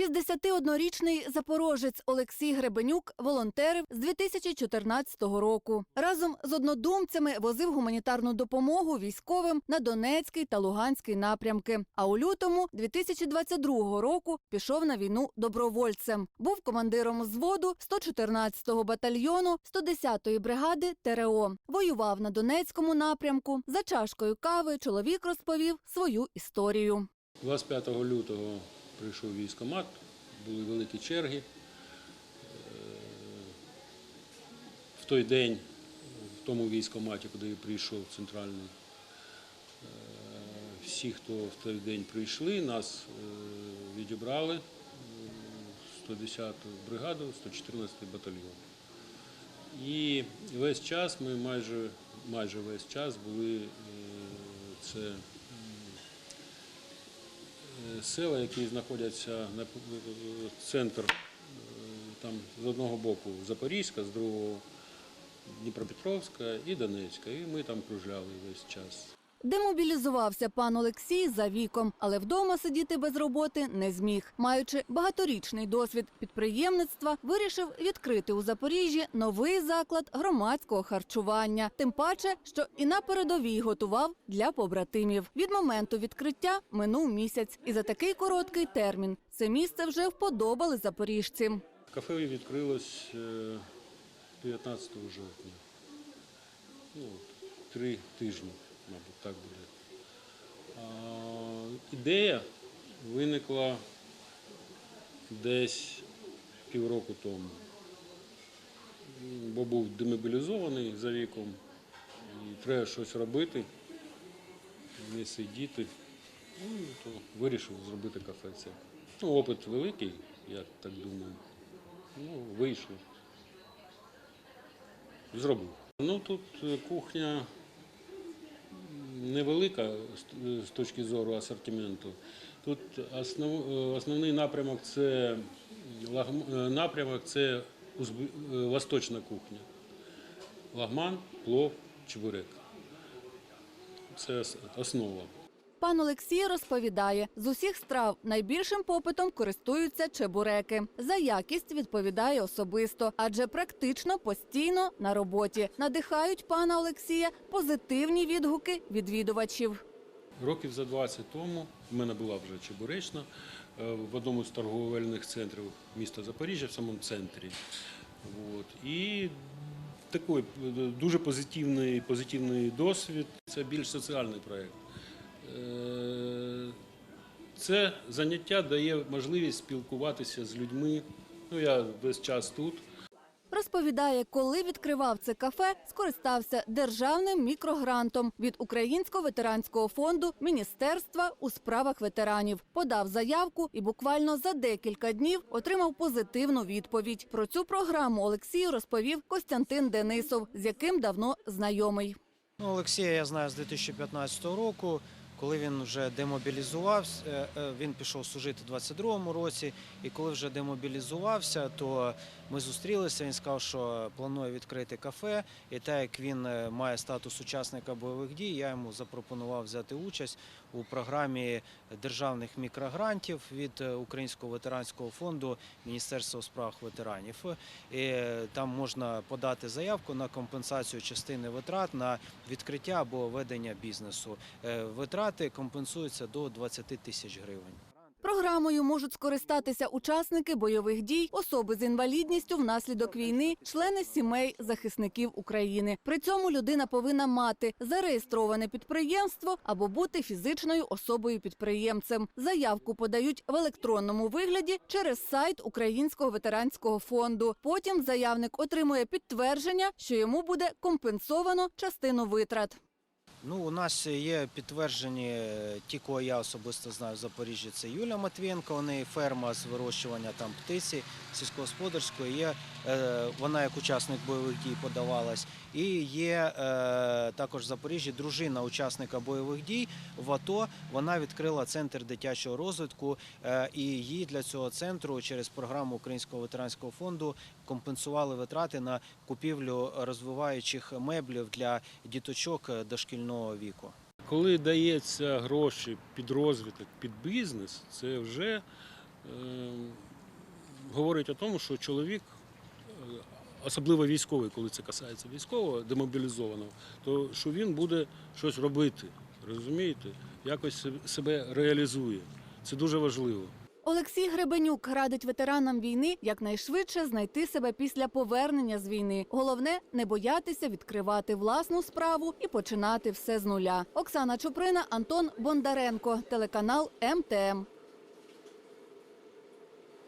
61-річний запорожець Олексій Гребенюк волонтерив з 2014 року. Разом з однодумцями возив гуманітарну допомогу військовим на Донецький та Луганський напрямки. А у лютому 2022 року пішов на війну добровольцем. Був командиром взводу 114-го батальйону 110-ї бригади ТРО. Воював на Донецькому напрямку. За чашкою кави чоловік розповів свою історію. 25 лютого прийшов військомат, були великі черги. Е, В той день в тому військоматі, куди я прийшов центральний, е, всі, хто в той день прийшли, нас е, відібрали 110-ту бригаду, 114-й батальйон. І весь час ми майже, майже весь час були це села, які знаходяться на е, центр е, там з одного боку Запорізька, з другого Дніпропетровська і Донецька. І ми там кружляли весь час. Демобілізувався пан Олексій за віком, але вдома сидіти без роботи не зміг. Маючи багаторічний досвід підприємництва, вирішив відкрити у Запоріжжі новий заклад громадського харчування. Тим паче, що і на передовій готував для побратимів. Від моменту відкриття минув місяць, і за такий короткий термін це місце вже вподобали запоріжці. Кафе відкрилось е, 19 жовтня. Ну, три тижні, мабуть, так буде. Ідея виникла десь півроку тому. Бо був демобілізований за віком, і треба щось робити, не сидіти. Ну, то вирішив зробити кафе це. Ну, опит великий, я так думаю. Ну, вийшло. Зробив. Ну тут кухня невелика з- точки зору асортименту. Тут основ, основний напрямок це е, напрямок це е, восточна кухня. Лагман, плов, чебурек. Це основа. Пан Олексій розповідає, з усіх страв найбільшим попитом користуються чебуреки. За якість відповідає особисто, адже практично постійно на роботі. Надихають пана Олексія позитивні відгуки відвідувачів. Років за 20 тому в мене була вже чебуречна е, в одному з торговельних центрів міста Запоріжжя, в самому центрі. От. І такий е, дуже позитивний, позитивний досвід. Це більш соціальний проєкт. Це заняття дає можливість спілкуватися з людьми. Ну, я весь час тут. Розповідає, коли відкривав це кафе, скористався державним мікрогрантом від Українського ветеранського фонду Міністерства у справах ветеранів. Подав заявку і буквально за декілька днів отримав позитивну відповідь. Про цю програму Олексію розповів Костянтин Денисов, з яким давно знайомий. Ну, Олексія я знаю з 2015 року. Коли він вже демобілізувався, е, е, він пішов служити у 22-му році, і коли вже демобілізувався, то ми зустрілися. Він сказав, що планує відкрити кафе. І так як він е, має статус учасника бойових дій, я йому запропонував взяти участь у програмі державних мікрогрантів від е, Українського ветеранського фонду Міністерства у справах ветеранів. І е, там можна подати заявку на компенсацію частини витрат на відкриття або ведення бізнесу. Витрати компенсуються до 20 тисяч гривень. Програмою можуть скористатися учасники бойових дій, особи з інвалідністю внаслідок війни, члени сімей захисників України. При цьому людина повинна мати зареєстроване підприємство або бути фізичною особою підприємцем. Заявку подають в електронному вигляді через сайт Українського ветеранського фонду. Потім заявник отримує підтвердження, що йому буде компенсовано частину витрат. Ну, у нас є підтверджені е, ті, кого я особисто знаю в Запоріжжі. Це Юля Матвієнко, у неї ферма з вирощування там птиці сільськогосподарської. Є е, вона як учасник бойових дій подавалась. І є е, також в Запоріжжі дружина учасника бойових дій в АТО. Вона відкрила центр дитячого розвитку, і їй для цього центру через програму Українського ветеранського фонду компенсували витрати на купівлю розвиваючих меблів для діточок е, дошкільного віку. Коли дається гроші під розвиток, під бізнес, це вже говорить о тому, що чоловік, е, особливо військовий, коли це касається військового, демобілізованого, то що він буде щось робити, розумієте, якось себе реалізує. Це дуже важливо. Олексій Гребенюк радить ветеранам війни якнайшвидше знайти себе після повернення з війни. Головне не боятися відкривати власну справу і починати все з нуля. Оксана Чуприна, Антон Бондаренко, телеканал МТМ.